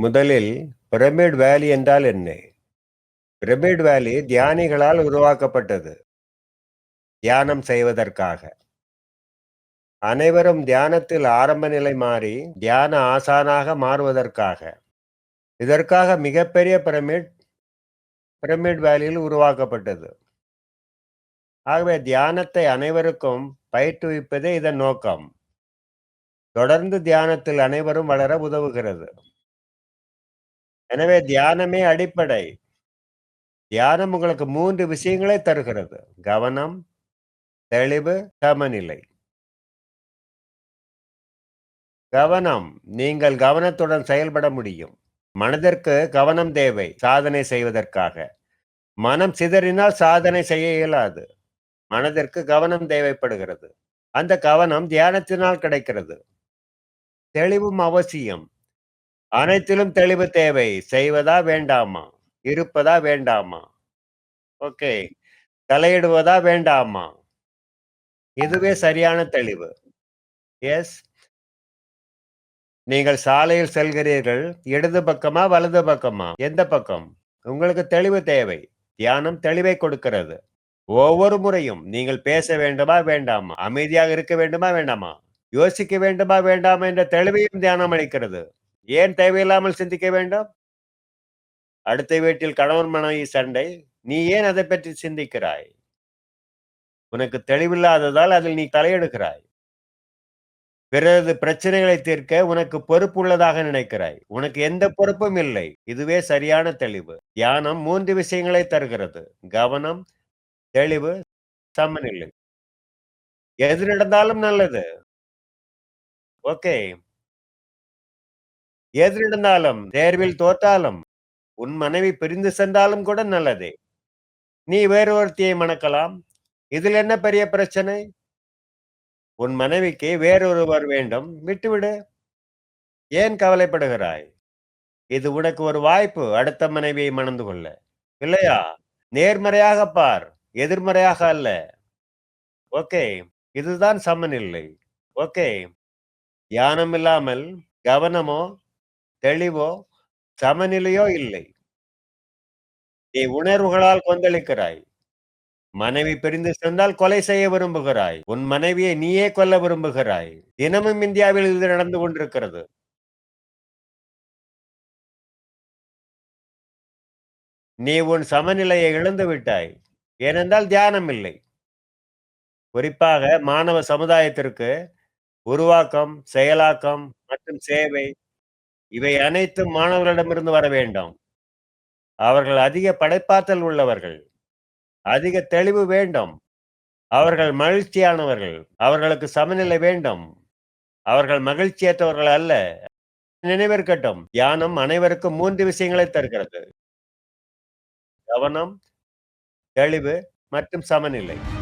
முதலில் பிரமிட் வேலி என்றால் என்ன? பிரமிட் வேலி தியானிகளால் உருவாக்கப்பட்டது. தியானம் செய்வதற்காக. அனைவரும் தியானத்தில் ஆரம்ப நிலை மாறி, தியான ஆசானாக மாறுவதற்காக. இதற்காக மிகப்பெரிய பிரமிட் பிரமிட் வேலியில் உருவாக்கப்பட்டது. ஆகவே தியானத்தை அனைவருக்கும் பயிற்றுவிப்பதே இதன் நோக்கம். தொடர்ந்து தியானத்தில் அனைவரும் வளர உதவுகிறது. எனவே தியானமே அடிப்படை. தியானம் உங்களுக்கு மூன்று விஷயங்களை தருகிறது. கவனம், தெளிவு, சமநிலை. கவனம். நீங்கள் கவனத்துடன் செயல்பட முடியும். மனதிற்கு கவனம் தேவை சாதனை செய்வதற்காக. மனம் சிதறினால் சாதனை செய்ய இயலாது. மனதிற்கு கவனம் தேவைப்படுகிறது. அந்த கவனம் தியானத்தினால் கிடைக்கிறது. தெளிவும் அவசியம். அனைத்திலும் தெளிவு தேவை. செய்வதா வேண்டாமா? இருப்பதா வேண்டாமா? ஓகே. தலையிடுவதா வேண்டாமா? இதுவே சரியான தெளிவு. எஸ். நீங்கள் சாலையில் செல்கிறீர்கள். இடது பக்கமா? வலது பக்கமா? எந்த பக்கம்? உங்களுக்கு தெளிவு தேவை. தியானம் தெளிவை கொடுக்கிறது. ஒவ்வொரு முறையும் நீங்கள் பேச வேண்டுமா? வேண்டாமா? அமைதியாக இருக்க வேண்டுமா? வேண்டாமா? யோசிக்க வேண்டுமா? வேண்டாமா? என்ற தெளிவையும் தியானம் அளிக்கிறது. ஏன் தேவையில்லாமல் சிந்திக்க வேண்டும்? அடுத்த வீட்டில் கணவன் மனைவி சண்டை. நீ ஏன் அதைப் பற்றி சிந்திக்கிறாய்? உனக்கு தெளிவில்லாததால் அதில் நீ தலையிடுகிறாய். பிறரது பிரச்சனைகளை தீர்க்க உனக்கு பொறுப்பு உள்ளதாக நினைக்கிறாய். உனக்கு எந்த பொறுப்பும் இல்லை. இதுவே சரியான தெளிவு. தியானம் 3 விஷயங்களை தருகிறது. கவனம், தெளிவு, சமநிலை. எது நடந்தாலும் நல்லது. ஓகே. எது நடந்தாலும், தேர்வில் தோற்றாலும், உன் மனைவி பிரிந்து சென்றாலும் கூட நல்லதே. நீ வேறு ஒருத்தியை மணக்கலாம். இதில் என்ன பெரிய பிரச்சனை? உன் மனைவிக்கு வேறொருவர் வேண்டும். விட்டுவிடு. ஏன் கவலைப்படுகிறாய்? இது உனக்கு ஒரு வாய்ப்பு அடுத்த மனைவியை மணந்து கொள்ள. இல்லையா? நேர்மறையாக பார். எதிர்மறையாக அல்ல. ஓகே. இதுதான் சமநிலை. ஓகே. தியானம் இல்லாமல் கவனமோ, தெளிவோ, சமநிலையோ இல்லை. நீ உணர்வுகளால் கொந்தளிக்கிறாய். மனைவி பிரிந்து சென்றால் கொலை செய்ய விரும்புகிறாய். உன் மனைவியை நீயே கொல்ல விரும்புகிறாய். தினமும் இந்தியாவில் இது நடந்து கொண்டிருக்கிறது. நீ உன் சமநிலையை இழந்து விட்டாய். ஏனென்றால் தியானம் இல்லை. குறிப்பாக மாணவ சமுதாயத்திற்கு உருவாக்கம், செயலாக்கம் மற்றும் சேவை இவை அனைத்தும் மாணவர்களிடமிருந்து வர வேண்டும். அவர்கள் அதிக படைப்பாற்றல் உள்ளவர்கள். அதிக தெளிவு வேண்டும். அவர்கள் மகிழ்ச்சியானவர்கள். அவர்களுக்கு சமநிலை வேண்டும். அவர்கள் மகிழ்ச்சியற்றவர்கள் அல்ல. நினைவிருக்கட்டும். தியானம் அனைவருக்கும் மூன்று விஷயங்களை தருகிறது. கவனம், தெளிவு மற்றும் சமநிலை.